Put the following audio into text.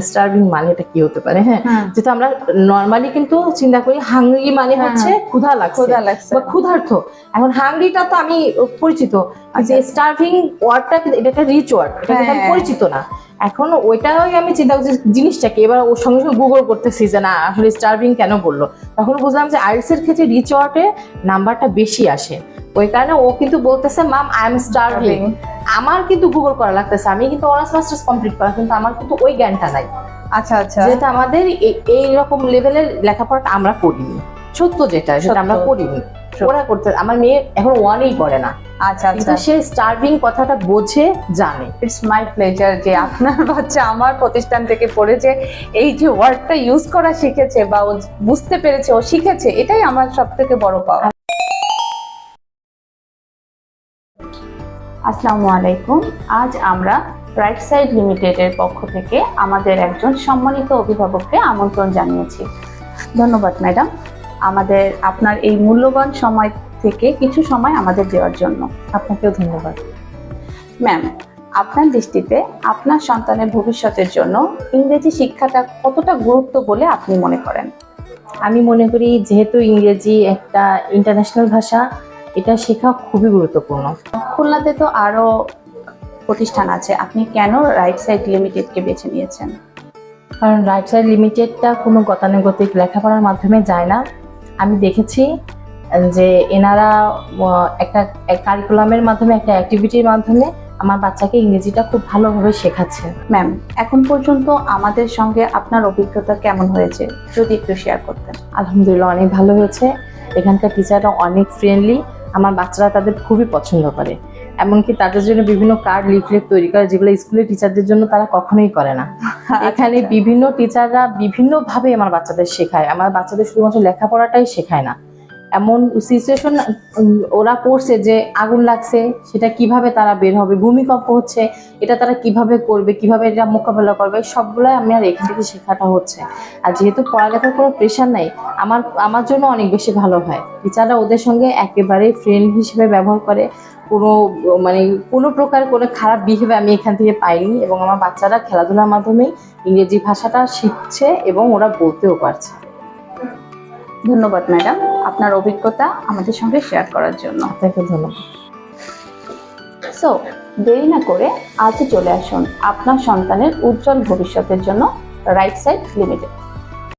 Starving মানে এটা কি হতে পারে হ্যাঁ? যেটা আমরা নর্মালি কিন্তু চিন্তা করি মানে হ্যাঁ, হচ্ছে ক্ষুধা লাগছে ক্ষুধা লাগছে। বা ক্ষুধার্থ। এখন হাংরিটা তো আমি পরিচিত। যে আচ্ছা। স্টার্ভিং ওয়ার্ডটা এটা একটা রিচ ওয়ার্ড এটা আমি হ্যাঁ। পরিচিত না। এখন ওইটাই আমি চিন্তা করছি জিনিসটাকে এবার ওর সঙ্গে সঙ্গে গুগল করতেছি যে না আসলে স্টার্ভিং কেন বলল? তখন বুঝলাম যে আইএলস এর ক্ষেত্রে রিচ ওয়ার্ডে নাম্বারটা বেশি আসে। ওই কারণে ও কিন্তু বলতেছে মাম আই এম স্টার্ভিং আমার কিন্তু গুগল করা লাগতেছে। আমি কিন্তু অনার্স মাস্টার্স কমপ্লিট করা কিন্তু আমার কিন্তু ওই জ্ঞানটা নাই। আচ্ছা আচ্ছা। যেটা আমাদের এই রকম লেভেলের লেখাপড়াটা আমরা করিনি। সত্য যেটা সেটা আমরা করিনি। ওরা করতে আমার মেয়ে এখন ওয়ানই পড়ে না। আচ্ছা আচ্ছা। সে স্টার্ভিং কথাটা বোঝে জানে। ইটস মাই প্লেজার যে আপনার বাচ্চা আমার প্রতিষ্ঠান থেকে পড়েছে এই যে ওয়ার্ডটা ইউজ করা শিখেছে বা ও বুঝতে পেরেছে ও শিখেছে এটাই আমার সব থেকে বড় পাওয়া। আসসালামু আলাইকুম। আজ আমরা রাইট সাইড লিমিটেডের পক্ষ থেকে আমাদের একজন সম্মানিত অভিভাবককে আমন্ত্রণ জানিয়েছি। ধন্যবাদ, ম্যাডাম। আমাদের, আপনার এই মূল্যবান সময় থেকে কিছু সময় আমাদের দেওয়ার জন্য। আপনাকেও ধন্যবাদ। ম্যাম, আপনার দৃষ্টিতে আপনার সন্তানের ভবিষ্যতের জন্য ইংরেজি শিক্ষাটা কতটা গুরুত্ব বলে আপনি মনে করেন? আমি মনে করি, যেহেতু ইংরেজি একটা ইন্টারন্যাশনাল ভাষা এটা শেখা খুবই গুরুত্বপূর্ণ। খুলনাতে তো আরও প্রতিষ্ঠান আছে। আপনি কেন রাইট সাইড লিমিটেডকে বেছে নিয়েছেন? কারণ রাইট সাইড লিমিটেডটা কোনো গতানুগতিক লেখাপড়ার মাধ্যমে যায় না। আমি দেখেছি যে এনারা একটা কারিকুলামের মাধ্যমে একটা অ্যাক্টিভিটির মাধ্যমে আমার বাচ্চাকে ইংরেজিটা খুব ভালোভাবে শেখাচ্ছে। ম্যাম এখন পর্যন্ত আমাদের সঙ্গে আপনার অভিজ্ঞতা কেমন হয়েছে? যদি একটু শেয়ার করতেন। আলহামদুলিল্লাহ অনেক ভালো হয়েছে। এখানকার টিচাররা অনেক ফ্রেন্ডলি আমার বাচ্চারা তাদের খুবই পছন্দ করে। এমনকি তাদের জন্য বিভিন্ন কার্ড লিফলেট তৈরি করে যেগুলো স্কুলের টিচারদের জন্য তারা কখনোই করে না। এখানে বিভিন্ন টিচাররা বিভিন্নভাবে আমার বাচ্চাদের শেখায়। আমার বাচ্চাদের শুধুমাত্র লেখাপড়াটাই শেখায় না। এমন সিচুয়েশন ওরা পড়ছে যে আগুন লাগছে, সেটা কীভাবে তারা বের হবে, ভূমিকম্প হচ্ছে, এটা তারা কীভাবে করবে, কীভাবে এটা মোকাবেলা করবে, সবগুলোই আমি আর এখান থেকে শেখাটা হচ্ছে। আর যেহেতু পড়ালেখার কোনো প্রেশার নাই, আমার আমার জন্য অনেক বেশি ভালো হয়। টিচাররা ওদের সঙ্গে একেবারে ফ্রেন্ড হিসেবে ব্যবহার করে। কোনো মানে কোনো প্রকার কোনো খারাপ বিহেভিয়ার আমি এখান থেকে পাইনি এবং আমার বাচ্চারা খেলাধুলার মাধ্যমে ইংরেজি ভাষাটা শিখছে এবং ওরা বলতেও পারছে। ধন্যবাদ ম্যাডাম আপনার অভিজ্ঞতা আমাদের সঙ্গে শেয়ার করার জন্য। আপনাকে ধন্যবাদ। সো দেরি না করে আজ চলে আসুন আপনার সন্তানের উজ্জ্বল ভবিষ্যতের জন্য রাইট সাইড লিমিটেড